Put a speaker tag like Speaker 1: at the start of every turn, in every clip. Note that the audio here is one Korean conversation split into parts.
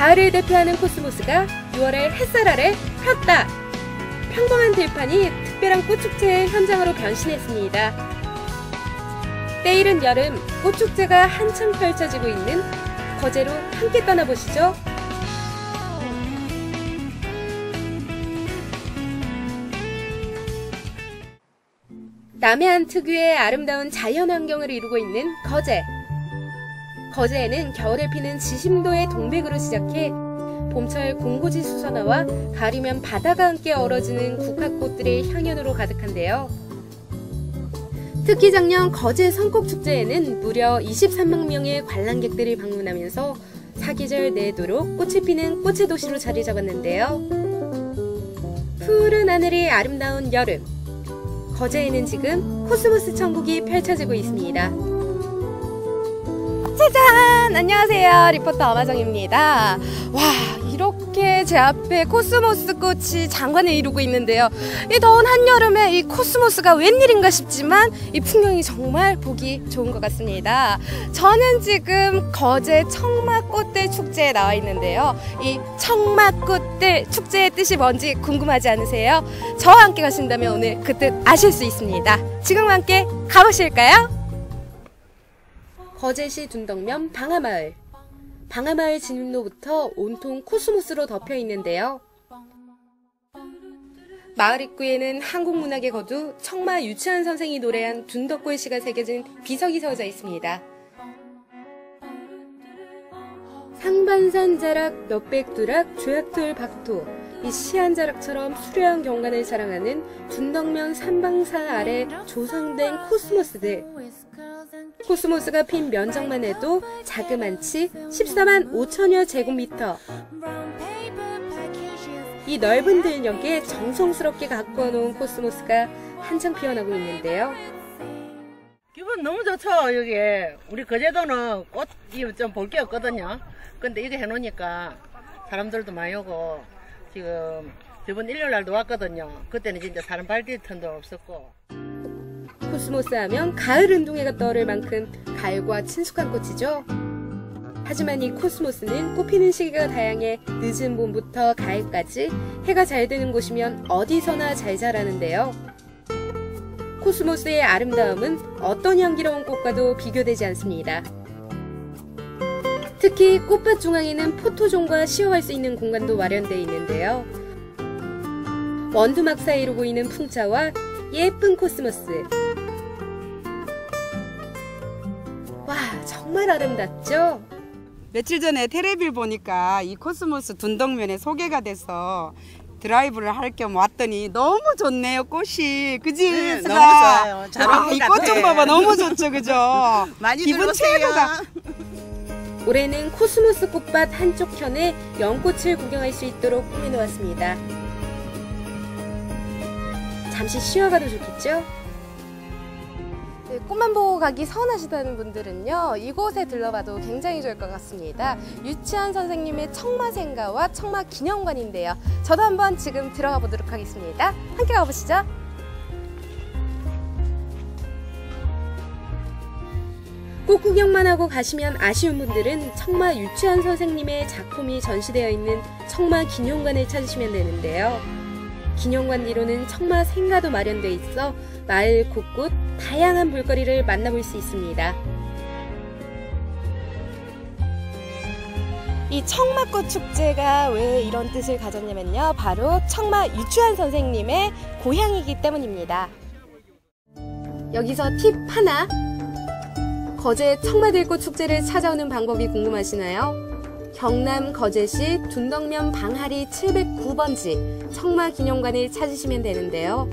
Speaker 1: 가을을 대표하는 코스모스가 6월의 햇살 아래 폈다. 평범한 들판이 특별한 꽃축제의 현장으로 변신했습니다. 때이른 여름 꽃축제가 한창 펼쳐지고 있는 거제로 함께 떠나보시죠. 남해안 특유의 아름다운 자연 환경을 이루고 있는 거제. 거제에는 겨울에 피는 지심도의 동백으로 시작해 봄철 공고지 수선화와 가리면 바다가 함께 얼어지는 국화꽃들의 향연으로 가득한데요. 특히 작년 거제 성곡축제에는 무려 23만 명의 관람객들이 방문하면서 사계절 내도록 꽃이 피는 꽃의 도시로 자리 잡았는데요. 푸른 하늘이 아름다운 여름. 거제에는 지금 코스모스 천국이 펼쳐지고 있습니다. 짜잔! 안녕하세요. 리포터 엄하정입니다. 와, 이렇게 제 앞에 코스모스 꽃이 장관을 이루고 있는데요. 이 더운 한여름에 이 코스모스가 웬일인가 싶지만 이 풍경이 정말 보기 좋은 것 같습니다. 저는 지금 거제 청마꽃들 축제에 나와 있는데요. 이 청마꽃들 축제의 뜻이 뭔지 궁금하지 않으세요? 저와 함께 가신다면 오늘 그 뜻 아실 수 있습니다. 지금 함께 가보실까요? 거제시 둔덕면 방아마을. 방아마을 진입로부터 온통 코스모스로 덮여 있는데요. 마을 입구에는 한국 문학의 거두 청마 유치한 선생이 노래한 둔덕골 시가 새겨진 비석이 세워져 있습니다. 상반산 자락, 몇백 두락, 조약돌 박토, 이 시한 자락처럼 수려한 경관을 자랑하는 둔덕면 산방사 아래 조성된 코스모스들. 코스모스가 핀 면적만 해도 자그만치 14만 5천여 제곱미터. 이 넓은 들녘에 정성스럽게 가꾸어 놓은 코스모스가 한창 피어나고 있는데요.
Speaker 2: 기분 너무 좋죠, 여기. 우리 거제도는 꽃이 좀 볼 게 없거든요. 근데 이거 해놓으니까 사람들도 많이 오고, 지금 저번 일요일 날도 왔거든요. 그때는 진짜 사람 발뛸 틈도 없었고.
Speaker 1: 코스모스 하면 가을 운동회가 떠오를 만큼 가을과 친숙한 꽃이죠. 하지만 이 코스모스는 꽃피는 시기가 다양해 늦은 봄부터 가을까지 해가 잘 드는 곳이면 어디서나 잘 자라는데요. 코스모스의 아름다움은 어떤 향기로운 꽃과도 비교되지 않습니다. 특히 꽃밭 중앙에는 포토존과 시어할 수 있는 공간도 마련되어 있는데요. 원두막 사이로 보이는 풍차와 예쁜 코스모스. 정말 아름답죠?
Speaker 3: 며칠 전에 테레비를 보니까 이 코스모스 둔덕면에 소개가 돼서 드라이브를 할 겸 왔더니 너무 좋네요 꽃이 그지
Speaker 2: 네? 너무 좋아요. 잘
Speaker 3: 와,
Speaker 2: 어울릴
Speaker 3: 이것꽃좀
Speaker 2: 같아.
Speaker 3: 봐봐 너무 좋죠 그죠
Speaker 2: 많이
Speaker 3: 기분. 최고다
Speaker 1: 올해는 코스모스 꽃밭 한쪽 편에 연꽃을 구경할 수 있도록 꾸며놓았습니다. 잠시 쉬어가도 좋겠죠? 네, 꽃만 보고 가기 서운하시다는 분들은요, 이곳에 들러봐도 굉장히 좋을 것 같습니다. 유치한 선생님의 청마생가와 청마 기념관인데요. 저도 한번 지금 들어가 보도록 하겠습니다. 함께 가보시죠. 꽃 구경만 하고 가시면 아쉬운 분들은 청마 유치한 선생님의 작품이 전시되어 있는 청마 기념관을 찾으시면 되는데요. 기념관 뒤로는 청마 생가도 마련되어 있어 마을 곳곳 다양한 볼거리를 만나볼 수 있습니다. 이 청마꽃 축제가 왜 이런 뜻을 가졌냐면요. 바로 청마 유치한 선생님의 고향이기 때문입니다. 여기서 팁 하나. 거제 청마들꽃 축제를 찾아오는 방법이 궁금하시나요? 경남 거제시 둔덕면 방하리 709번지 청마기념관을 찾으시면 되는데요.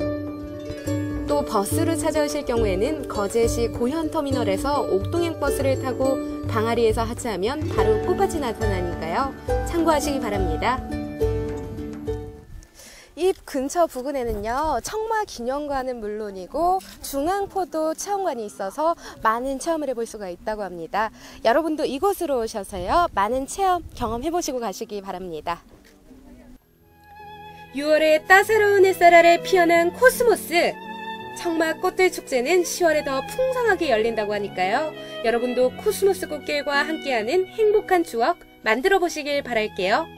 Speaker 1: 또 버스로 찾아오실 경우에는 거제시 고현터미널에서 옥동행 버스를 타고 방아리에서 하차하면 바로 꽃밭이 나타나니까요. 참고하시기 바랍니다. 이 근처 부근에는요, 청마 기념관은 물론이고 중앙포도 체험관이 있어서 많은 체험을 해볼 수가 있다고 합니다. 여러분도 이곳으로 오셔서요, 많은 체험 경험해보시고 가시기 바랍니다. 6월의 따사로운 햇살 아래 피어난 코스모스! 청마 꽃들 축제는 10월에 더 풍성하게 열린다고 하니까요. 여러분도 코스모스 꽃길과 함께하는 행복한 추억 만들어 보시길 바랄게요.